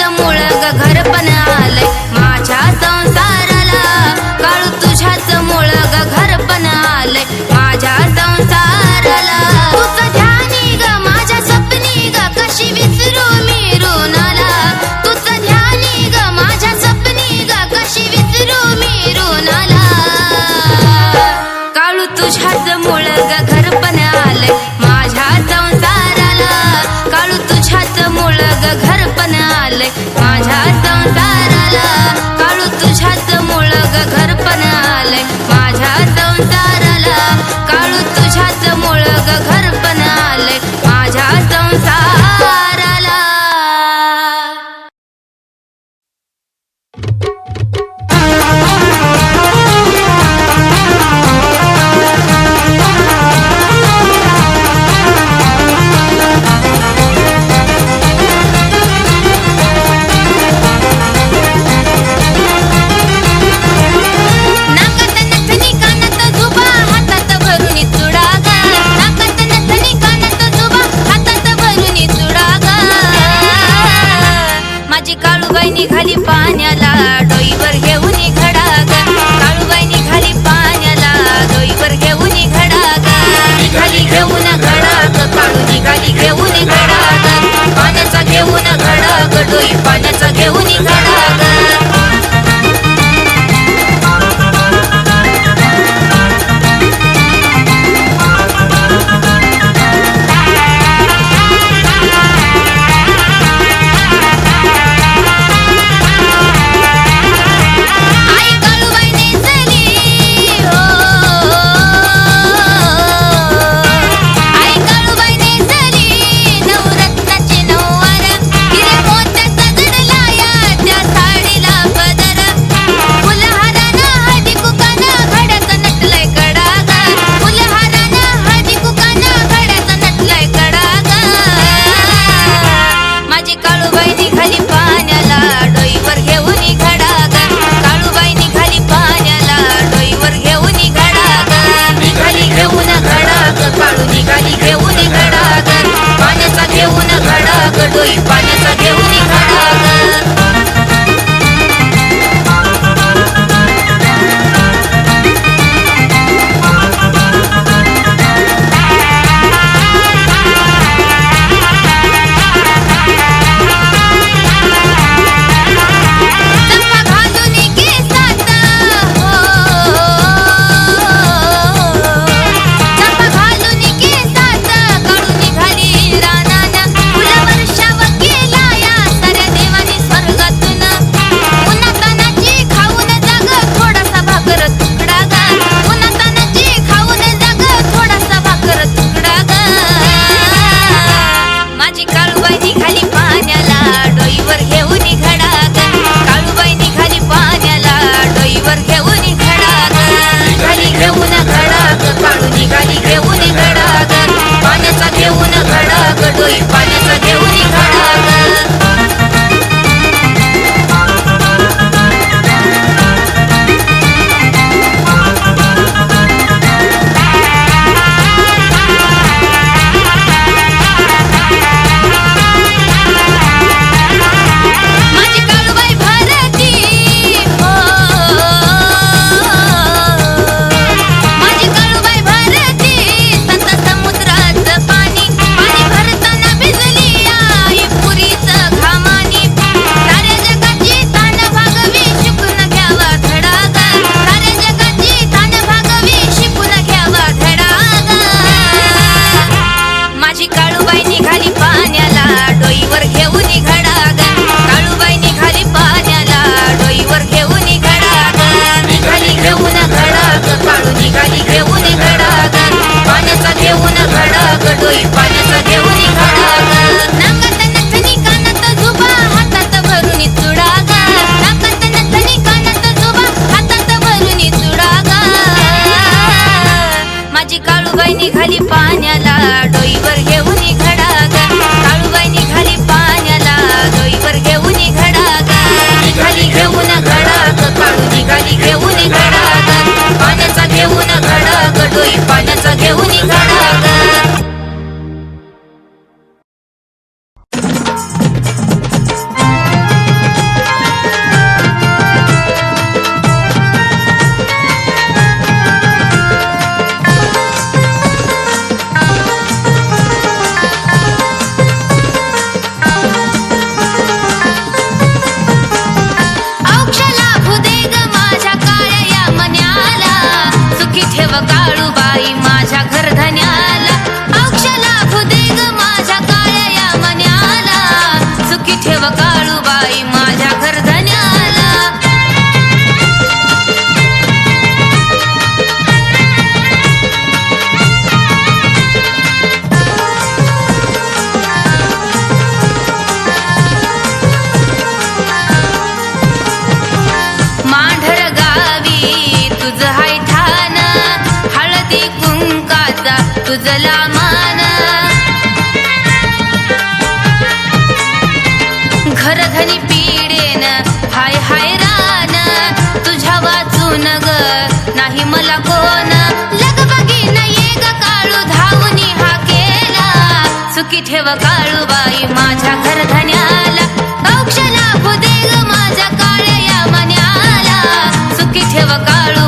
मुळग घर पण घेऊन घेऊन घडागर पाण्याचा घेऊन घडागडोई पाण्याचा Nicole, Nicole, Nicole. सुखी ठेव काळूबाई माझ्या घरधन्याला. औक्षला फुदे ग माझ्या काळ्या मन्याला सुखी ठेव काळू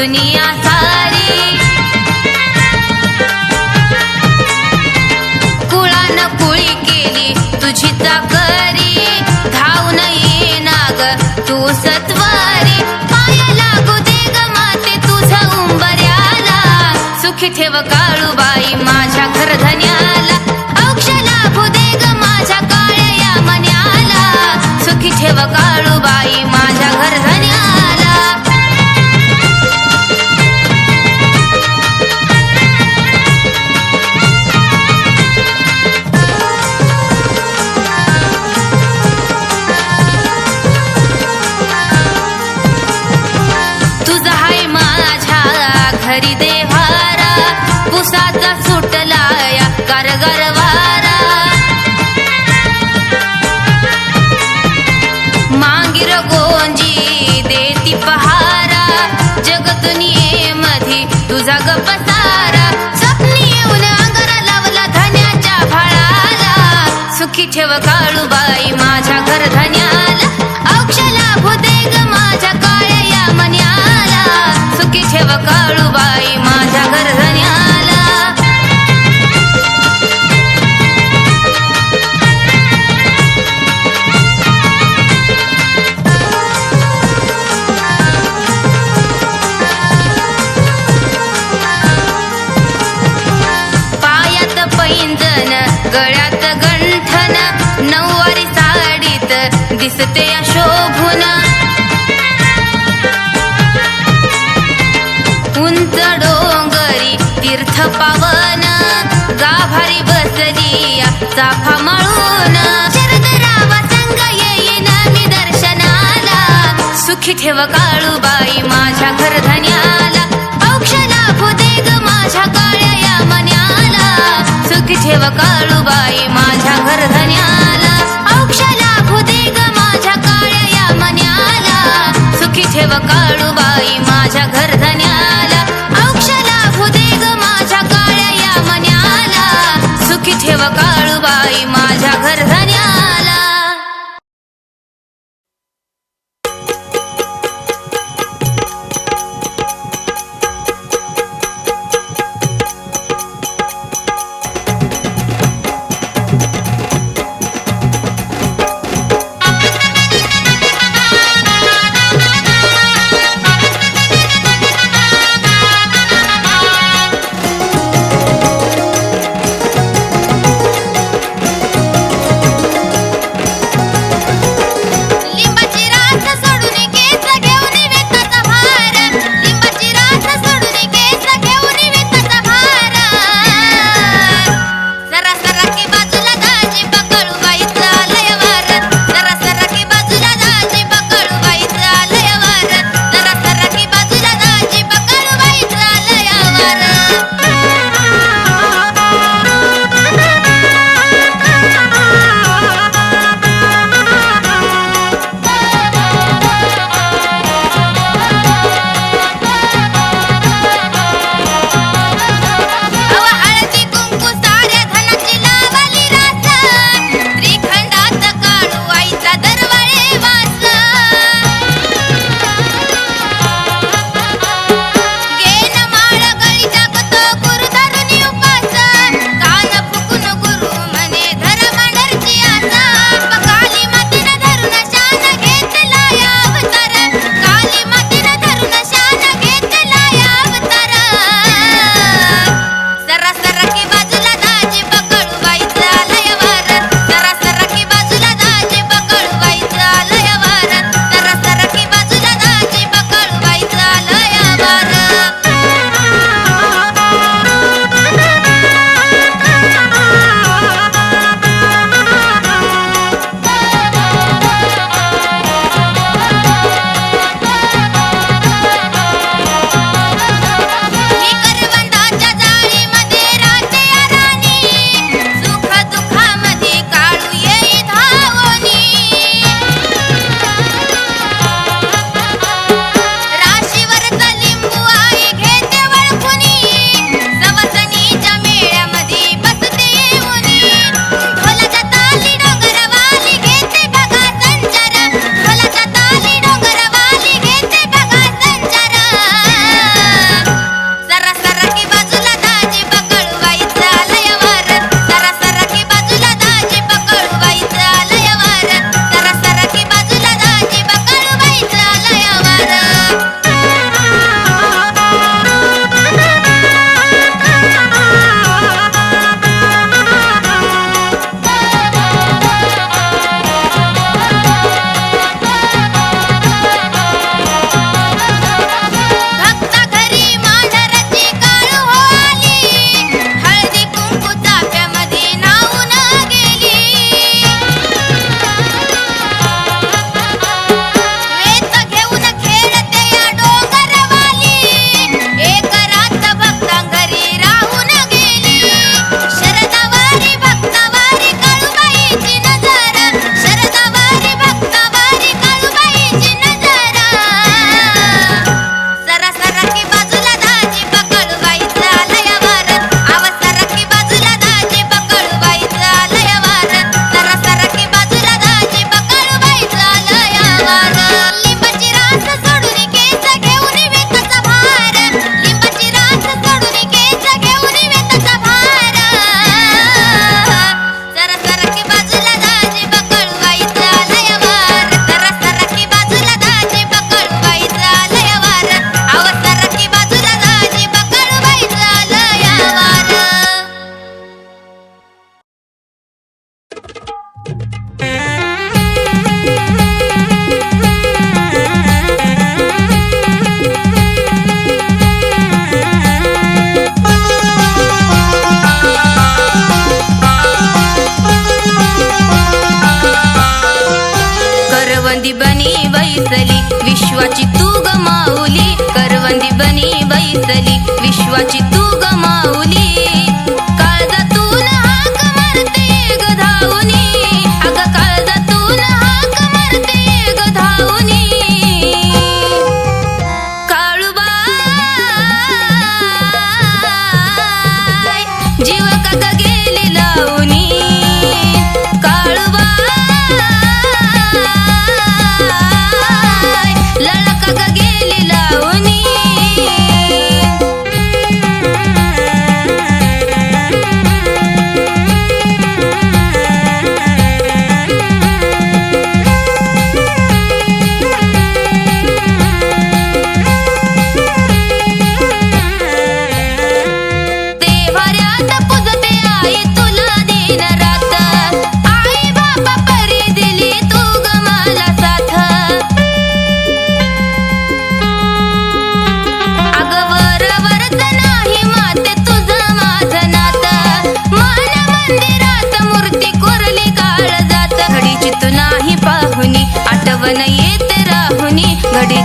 दुनिया सारी। कुळान कुळी केली तुझी चाकरी। धावून ये नाग तू सत्वारी। पाया लागू दे ग माते तुझा उंबऱ्याला। सुखी ठेव काळूबाई माझ्या घरधन्याला। दुनिये मधी तुझा सारा. स्वप्नी येऊन अंगारा लावला धन्याच्या फळाला. सुखी ठेव काळूबाई माझ्या घर धन्या बसली मळून संग येईन मी दर्शनाला. सुखी ठेव काळूबाई माझ्या घरधन्याला औक्षला दे ग माझ्या काळ्या या मन्याला. सुखी ठेव काळूबाई माझ्या घरधन्याला औक्षला फुदे ग माझ्या काळ्या या मन्याला. सुखी ठेव काळूबाई माझ्या घरधन्याला औक्षला दे ग माझ्या काळ्या या मन्याला. सुखी ठेव काळ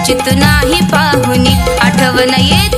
चित नाही पाहुनी आठवण येत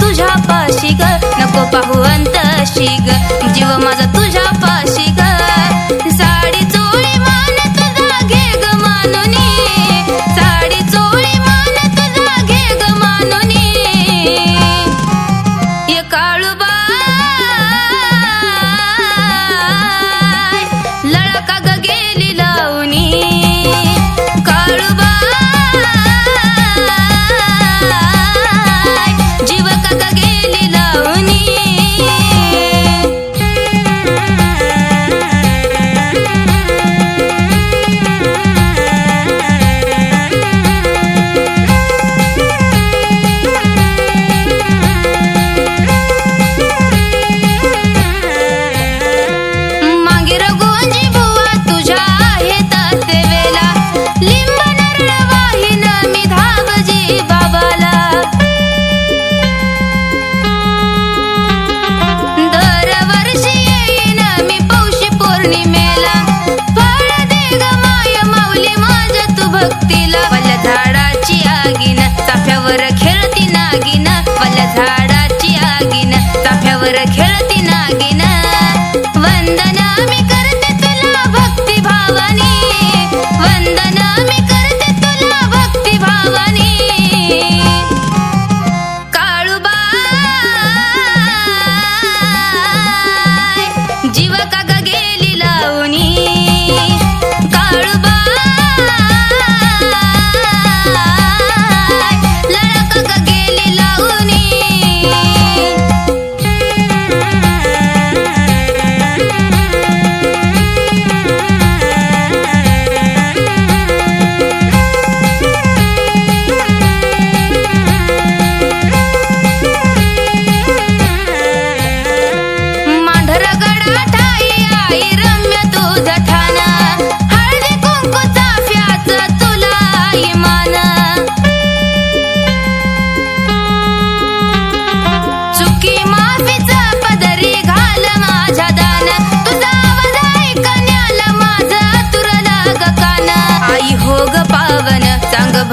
तुझ्या पाशी ग. नको पाहू अंत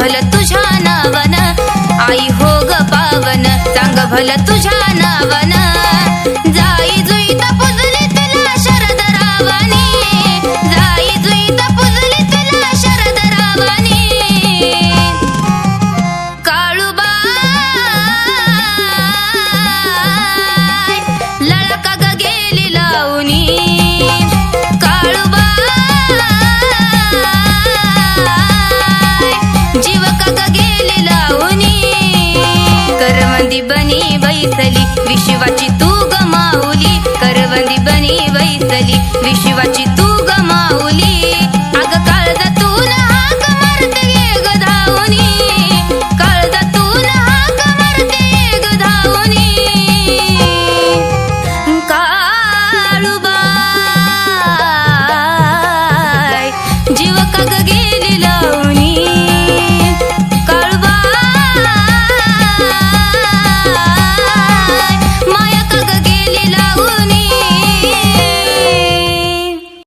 भल तुझा नावन. आई हो ग पावन सांग भल तुझा नावन.